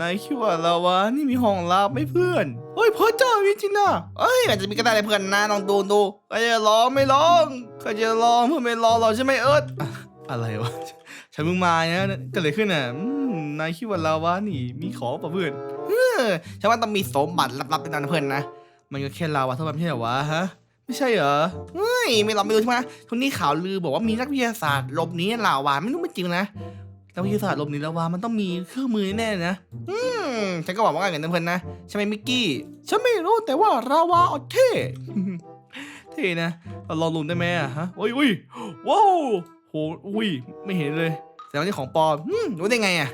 นายคิว่าลาวานี่มีห้องลับไหมเพื่อนเฮ้ยพ่อเจ้าจริงๆนะเอ้ยอาจจะมีก็ได้เลยเพื่อนนะลองดูดูใครจะลองไม่ลองใครจะลองเพื่อนไม่ลองเราใช่ไหมเอิร์ธอะไรวะฉันเพิ่งมาเนี่ยก็เลยขึ้นอะนายคิดว่าลาวานี่มีของป่ะเพื่อนเออฉันว่าต้องมีสมบัติลับๆในนั้นเพื่อนนะ มันก็แค่ลาวาเท่านั้นไม่ใช่เหรอวะฮะ ไม่ใช่เหรอเฮ้ยไม่ลองไปดูใช่ไหมทุนนี้ข่าวลือบอกว่ามีนักวิทยาศาสตร์ลบนี้ลาวาไม่รู้ไม่จริงนะ นักวิทยาศาสตร์หลบหนีลาวามันต้องมีเครื่องมือแน่ๆนะ อืม ฉันก็บอกว่าอย่างนั้นเพื่อนนะ ใช่ไหมมิกกี้ ฉันไม่รู้แต่ว่าลาวาเอาเท่ เท่นะเราลองลุ้นได้ไหมอะฮะโอ้ยอุ้ยว้าวโหอุ้ย ไม่เห็นเลย แต่ว่านี่ของปลอมอืมรู้ได้ไงอะ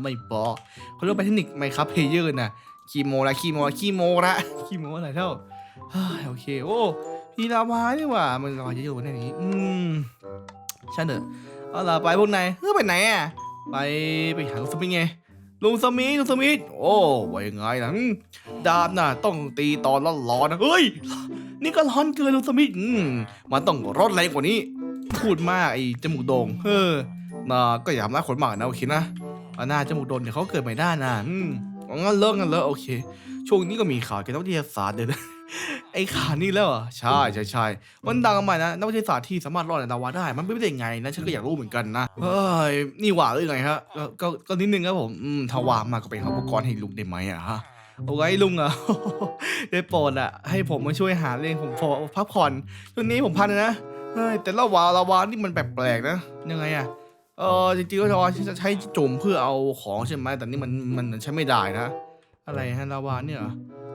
ไม่บอกเขาเรียกว่าเทคนิคไมครับเพเยอร์นะคีโมละคีโมละคีโมละคีโมอะไรเท่าเฮ้ยโอเค โอ้พี่ลาวานี่หว่า มันลาวาเยอะอยู่ในนี้ อืมใช่เถอะ เอาล่ะไปพวกนายเฮ้ยไปไหนอะไปไปหาลุงสมิธไงลุงสมิธลุงสมิธโอ้ว่ายังไงนะดาบน่ะต้องตีตอนร้อนๆนะเฮ้ยนี่ก็ร้อนเกินลุงสมิธอืมมันต้องร้อนแรงกว่านี้ พูดมากไอ้จมูกโด่งเออน่าก็อย่ามาขนหมากนะโอเคนะหน้าจมูกโด่งเดี๋ยวเขาเกิดใหม่ได้นะอืมงั้นเลิกกันเลยโอเค ช่วงนี้ก็มีข่าวเกี่ยวกับวิทยาศาสตร์เดี๋ยว ไอ้ข่าวนี่แล้วเหรอใช่ใช่ใช่มันดังมานะนักวิทยาศาสตร์ที่สามารถรอดในดาวาได้มันเป็นไปได้ไงนะฉันก็อยากรู้เหมือนกันนะเฮ้ยนี่หว่าหรือไงฮะก็ก็ก็นิดนึงครับผมอืมถ้าว่างมากก็ไปหาอุปกรณ์ให้ลุงได้ไหมอะฮะเอาไว้ลุงอะ ได้โปรดอะให้ผมมาช่วยหาเรื่องผมพอพักผ่อนช่วงนี้ผมพันเลยนะเฮ้ยแต่ละวาละวานี่มันแปลกๆนะยังไงอะเออจริงๆก็จะว่าจะใช้จุ่มเพื่อเอาของใช่ไหมแต่นี่มันมันใช้ไม่ได้นะ อะไรฮะลาวาเนี่ยเหรอ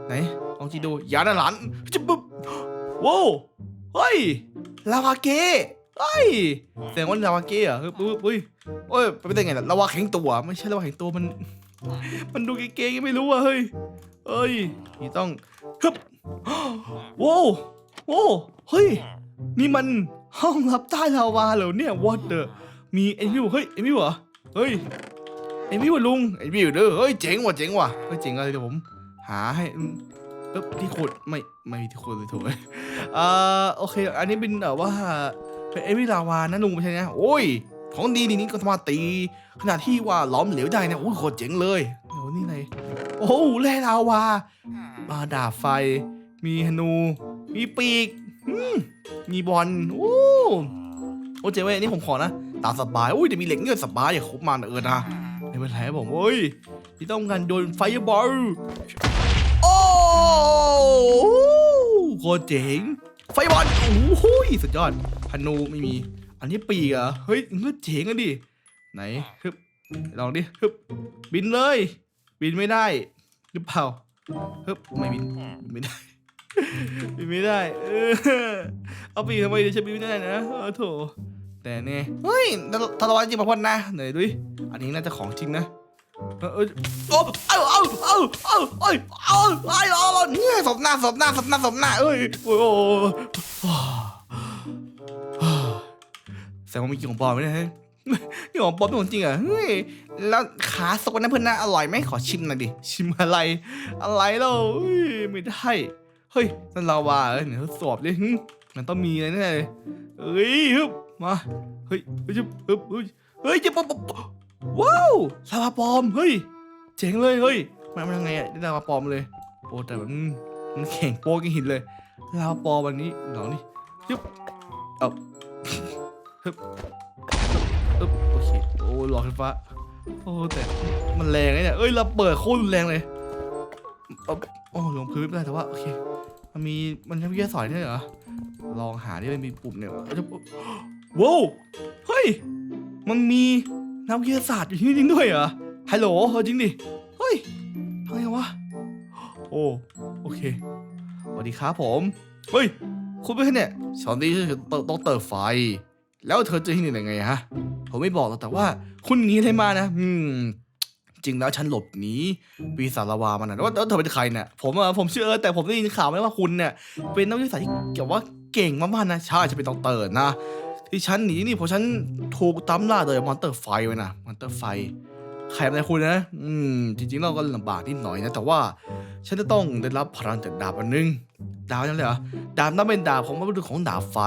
ไหนลองจีดูยาดาหลันจะปุ๊บว้าวเฮ้ยลาวาเกเฮ้ยแสดงว่าลาวาเกเหรอะเฮ้ยปุ๊บปุ๊บเฮ้ยไปได้ไงล่ะลาวาแข็งตัวไม่ใช่ลาวาแข็งตัวมัน มันดูเก๋ๆไม่รู้อะเฮ้ยเอ้ยนี่ต้องฮึบว้าวว้าวเฮ้ยนี่มันห้องลับใต้ลาวาเหรอเนี่ย what the มีเอ็มวิวเฮ้ยเอ็มวิวเหรอเฮ้ยไอ้มิวลุงไอ้มิวเด้อเฮ้ยเจ๋งว่ะเจ๋งว่ะเฮ้ยเจ๋งอะไรเดี๋ยวผม หาให้อืมเอ๊บที่ขุดไม่ไม่มีที่ขุดเลยโถูกอ่าโอเค อันนี้เป็นแบบว่าเป็นเอวิลาวานะลุงไม่ใช่นะโอ้ย ของดีดีนี้ก็สามารถตี ขนาดที่ว่าล้อมเหลวได้นะโอ้ยโคตรเจ๋งเลยเดี๋ยวนี่ไงโอ้โหแร่ลาวามาดาบไฟ มีธนู มีปีกอืมมีบอลโอ้โอ้เจ๋งเว้ยอันนี่ผมขอนะตามสบายอุ้ยจะมีเหล็กเงื่อนสบายอย่าคบมันเออนะไม่เป็นไรครับผมโอ้ยที่ต้องการโดนไฟบอลโอ้ โคตรเจ๋ง ไฟบอลโอ้โหสุดยอดพนูไม่มี อันนี้ปีกเหรอะเฮ้ยมันก็เจ๋งอะดิ ไหนฮึบลองดิฮึบบินเลย บินไม่ได้ หรือเปล่าฮึบไม่บินไม่ได้บินไม่ได้ เออ เอาปีกทำไมเดี๋ยวฉันบินไม่ได้นะเออโถแต่เนี่ยเฮ้ยทะเลาะจริงมาพ่นนะไหนดูอันนี้น่าจะของจริงนะ เออเออโอ้เอ้าเอ้าเอ้าเอ้าเอ้ยเอ้าเอ้ยเอ้านี่ยสมหน้าสมหน้าสมหน้าสมหน้าเอ้ยโอ้ยโอ้ยแสดงว่าม่กิ่ของปอมไม่ได้ยฮะกิ่ของปอมเป็นของจริงเหรอเฮ้ยแล้วขาสกปรนะเพื่อนนะอร่อยไหมขอชิมหน่อยดิชิมอะไร อะไรเล่าเฮ้ยไม่ได้เฮ้ยนั่นลาวาเอ้ยเนี่ยทสอบดิหึมันต้องมีอะไรแน่เลยเฮ้ยฮึบมาเฮ้ยเฮ้ยฮ้ยเฮ้ยเฮ้ยจะปุ๊ ว้าวลาวาปลอม เฮ้ย เจ๋งเลยเฮ้ยมันมันยังไงอะได้ลาวาปลอมเลยโอ้แต่มันมันแข็งโป๊กยังหินเลยลาวาปลอมวันนี้ลองนี่ยึบเอาฮึบฮึบโอเคโอ้หลอกไฟฟ้าโอ้แต่มันแรงไงเนี่ยเอ้ยเราเปิดโคตรรุนแรงเลยเอาโอ้ลงพื้นไม่ได้แต่ว่าโอเค มันมีมันใช้วิทยาศาสตร์ด้วยเหรอลองหาดิมันมีปุ่มเนี่ยว้าวเฮ้ยมันมี นักวิทยาศาสตร์อยู่ที่นี่จริงด้วยเหรอ ฮัลโหลเฮ้ยจริงดิ เฮ้ยทำไงวะ โอ้ โอเค สวัสดีครับผม เฮ้ย คุณเป็นใครเนี่ยฉันนี่คือต้องเติร์ไฟ แล้วเธอเจอที่นี่ได้ไงฮะ ผมไม่บอกหรอกแต่ว่า คุณหนีอะไรมานะ อืม จริงแล้วฉันหลบหนีปีศาจลาวามานะแล้วว่าแล้วเธอเป็นใครเนี่ย ผมอะผมเชื่อแต่ผมได้ยินข่าวมาว่าคุณเนี่ยเป็นนักวิทยาศาสตร์ที่เกี่ยวว่าเก่งมากๆนะ ใช่จะเป็นดอกเตอร์นะ ที่ฉันหนีนี่เพราะฉันถูกตามล่าโดยมอนเตอร์ไฟไว้นะมอนเตอร์ไฟใครเป็นคุณนะ อืม จริงๆ เราก็ลำบากนิดหน่อยนะ แต่ว่า ฉันจะต้องได้รับพลังจากดาบอันนึง ดาบนั่นเลยเหรอ ดาบนั้นเป็นดาบของบรรพบุรุษของดาบไฟ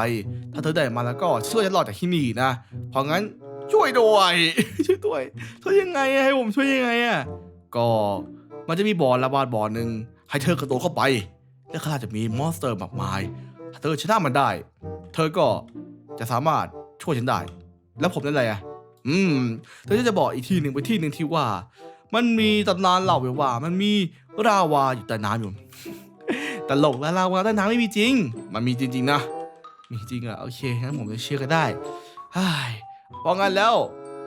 ถ้าเธอได้มาแล้วก็ช่วยฉันรอดจากที่นี่นะ เพราะงั้นช่วยด้วย ช่วยด้วยช่วยยังไงอะให้ผมช่วยยังไงอะก็มันจะมีบ่อลาวาดบ่อหนึ่งให้เธอกระโดดเข้าไป และข้างล่างจะมีมอนสเตอร์มากมาย ถ้าเธอชนะมันได้ เธอก็ จะสามารถช่วยฉันได้ แล้วผมนั่นอะไรอะ อืมเธอจะบอกอีกที่หนึ่งไปที่หนึ่งที่ว่า มันมีตำนานเล่าไว้ว่า มันมีราวาอยู่ใต้น้ำอยู่ตลกแล้วลาวาใต้น้ำไม่มีจริง มันมีจริง ๆ นะ มีจริงอะโอเคงั้นผมจะเชื่อก็ได้ไอ้ยพราะงั้นแล้ว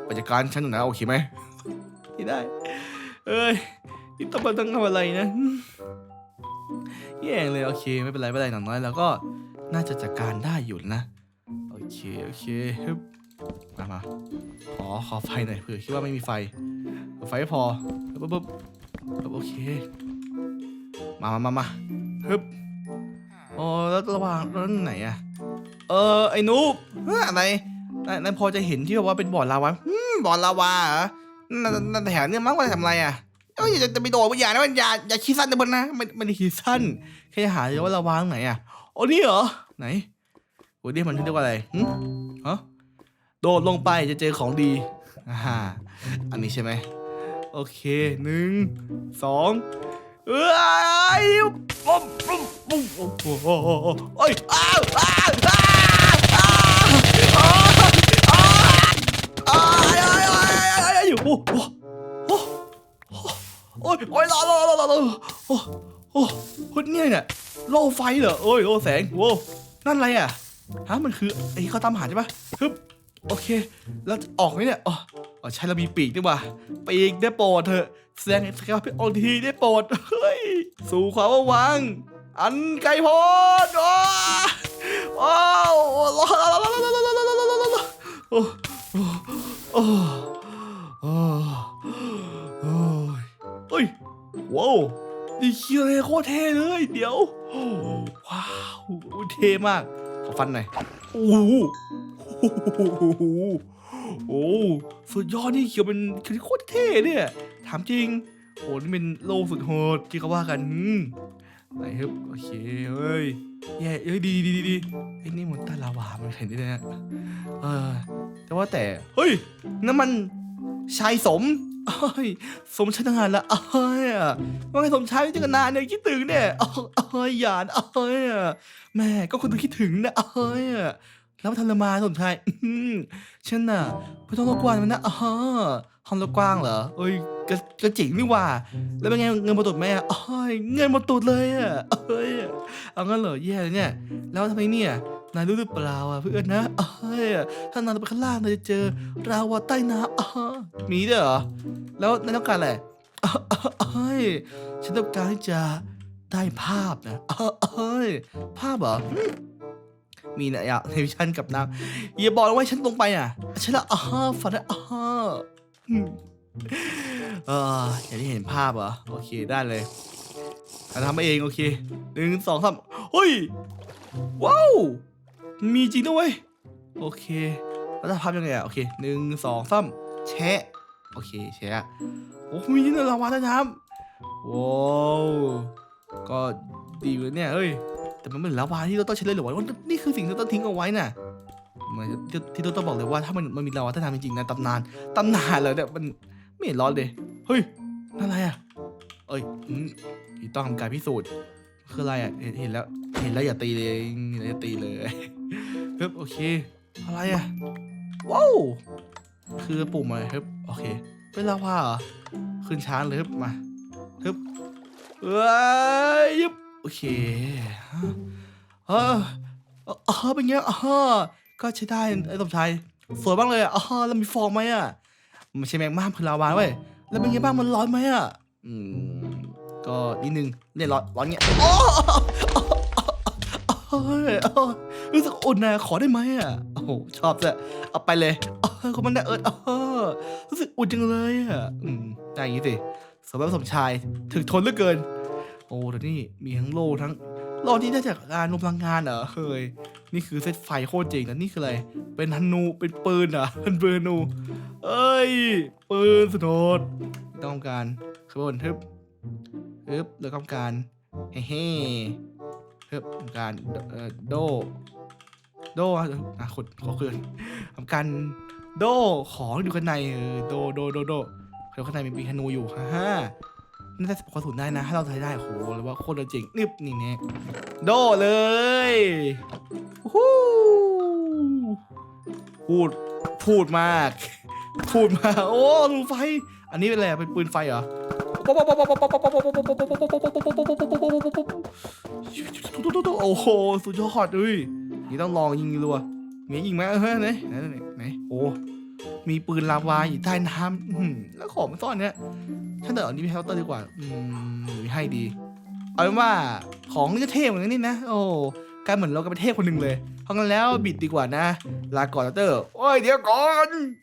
ปจัดการฉันหน่อยนะโอเคไหมที่ได้ เอ้ยนี่ต้องมาต้องทำอะไรนะแย่งเลยโอเคไม่เป็นไรไม่เป็นไรหนังน้อยแล้วก็น่าจะจัดการได้อยู่นะ เคโอเคฮึบมามาขอขอไฟหน่อยเผื่อคิดว่าไม่มีไฟ ไฟพอปึ๊บปึ๊บปึ๊บโอเค มามามามาฮึบอ๋อแล้วระหว่างแล้วไหนอะเออไอ้นุ๊กฮะอะไรนายนพอจะเห็นที่แบบว่าเป็นบ่อลาวาบ่อลาวาเหรอนั่นนั่นแถวเนี่ยมั้งว่าจะทำอะไรอะเอ้ยอย่าจะไปโดดอย่านะมันอย่าอย่าคิดสั้นนะบนนะไม่ไม่ได้คิดสั้นแค่จะหาว่าลาวาตรงไหนอะโอ้นี่เหรอไหน โอ้นี่มันเรียกว่าอะไรหึฮะโดดลงไปจะเจอของดีอ่าอันนี้ใช่ไหมโอเคหนึ่งสองเอ้ยปุ๊บปุ๊บปุ๊บโอ้โหโอ้ยอ้าวอ้าวอ้าวอ้าวอ้าวอ้าวอ้าวอ้าวอ้าวอยู่โอ้โหโอ้โหโอ้ยโอ้ยรอรอรอรอรอโอ้โหเนี่ยเนี่ยโล่ไฟเหรอโอ้ยโล่แสงโว้นั่นอะไรอะ ฮะมันคือไอ้ที่เขาตามหาใช่ปะฮึบโอเค แล้วออกไหมเนี่ยอ๋อใช่เรามีปีกดีกว่าปีกได้โปรดเถอะแสดงสกิลเป็นโอทีได้โปรดเฮ้ยสู่ความวัง อันไกลโพ้นโอ้โอ้รอโอ้โอ้โอ้เฮ้ยว้าวดีคิเลยโคเท่เลย เดี๋ยวว้าวเท่มาก ขอฟันหน่อยโอ้โหโอ้สุดยอดนี่เขียวเป็นคือโคตรเท่เนี่ยถามจริงโอ้นี่เป็นโลสุดโหดที่เขาว่ากันอืมไหนครับโอเคเฮ้ยแย่เอ้ยดีดีดีไอ้นี่มันต้ลาวามันเห็นได้เลยนะเออแต่ว่าแต่เฮ้ยนั่นมัน ชายสมเอ้ยสมชายทหารละเอ้ยว่าไงสมชายไม่เจอกันนานเนี่ยคิดถึงเนี่ยเอ้ยหยานเอ้ยแม่ก็คนต้องคิดถึงนะเอ้ยแล้วทำละมาสมชายอื้อฉันน่ะไม่ต้องรบกวนมันนะอ๋อห้องรถกว้างเหรอเอ้ยก็ก็จริงนี่ว่า แล้วเป็นไงเงินหมดตุดไหมอะอ้ยเงินหมดตุดเลยอะเอ้ยเอางั้นเหรอแย่เลยเนี่ย แล้วทำไมเนี่ย นายรู้หรือเปล่าอะเพื่อนนะเอ้ยถ้านายลงไปข้างล่างนายจะเจอราวาใต้น้ำอ้อมีด้วยเหรอ แล้วนายต้องการอะไรอ้าวเอ้ยฉันต้องการที่จะได้ภาพนะอ้าวเอ้ยภาพเหรอหึมีนะอยากในวิชั่นกับนางอย่าบอกนะว่าฉันลงไปอะฉันละอ้าฝันนะอ้าอืมเอออยากได้เห็นภาพเหรอโอเคได้เลยเราทำเองโอเคหนึ่งสองสามเฮ้ย ว้าว มีจริงด้วยเวโอเคแล้วจะภาพยังไงอะโอเคหนึ่งสองสามแชะโอเคแชะโอ้มีจริงด้วยราวัลใต้น้ำว้าวก็ดีเลยเนี่ยเฮ้ยแต่มันเหมือนลาวาที่เราต้องใช้เลยเหรือวะว่านี่คือสิ่งที่เราต้องทิ้งเอาไว้น่ะเหมือนที่เราต้องบอกเลยว่าถ้ามันมันมีลาวาใต้น้ำจริงๆนะตำนานตำนานเลยเนี่ยมันไม่เห็นร้อนเลยเฮ้ยนั่นอะไรอะเอ้ยที่ต้องทำการพิสูจน์คืออะไรอะเห็นเห็นแล้วเห็นแล้วอย่าตีเลยเห็นแล้วอย่าตีเลย ฮึบโอเค อะไรอะ ว้าว คือปุ่มอะไรฮึบโอเค เป็นลาวาเหรอ ขึ้นช้างเลยฮึบมาฮึบเอ้ยยึบโอเคเออเออเออเป็นไงอ๋อก็ใช้ได้ไอ้สมชายสวยบ้างเลยอะอ๋อแล้วมีฟองไหมอะไม่ใช่แมงม่ามคือลาวาเว้ยแล้วเป็นไงบ้างมันร้อนไหมอะอืมก็นิดนึงเนี่ยร้อนร้อนเงี้ยโอ้โอ้ ยโอ้ยรู้สึกอุ่นนะขอได้ไหมอะโอ้โหชอบจะเอาไปเลยเออขอบคุณนะเอิร์ดเออรู้สึกอุ่นจังเลยอะอืมได้อย่างงี้สิสำหรับสมชายถึกทนเหลือเกิน โอ้เดี๋ยวนี้มีทั้งโล่ทั้งโล่ที่ได้จากการรวมพลังงานเหรอเฮ้ยนี่คือเซตไฟโคตรเจ๋งนะนี่คืออะไร เป็นธนูเป็นปืนเหรอะเป็นปืนธนูเอ้ยปืนสุดโหดต้องการขบวนทึบทึบแล้วต้องการเฮ้ เฮ้ทึบต้อการโด โดอะขุดขอคืนทำการโดของอยู่กันในเออโดโดโดโดเดี๋ยวข้างในมีปีกธนูอยู่ฮ่าฮ่าน่าจะกระสุนได้นะ ถ้าเราใช้ได้โหหรือว่าโคตรเจ๋งนิบนี่แน่โดเลยฮู้พูดพูดมาก พูดมากโอ้ดูไฟ อันนี้เป็นอะไรเป็นปืนไฟเหรอ โอ้โหสุดยอดเลยนี่ต้องลองยิงรัวมียิงไหมเออไหนไหนไหนไหนโอ้มีปืนลาวาอยู่ใต้น้ำแล้วของมันซ่อนเนี้ยถ้าเดี๋ยวอันนี้ไปให้เราเตอร์ดีกว่าอืมหรือให้ดี เอาเป็นว่าของนี่ก็เท่เหมือนกันนี่นะ โอ้กลายเหมือนเราก็เป็นเทพคนหนึ่งเลยเพราะงั้นแล้วบิดดีกว่านะ ลาก่อนเตอร์โอ้ยเดี๋ยวก่อน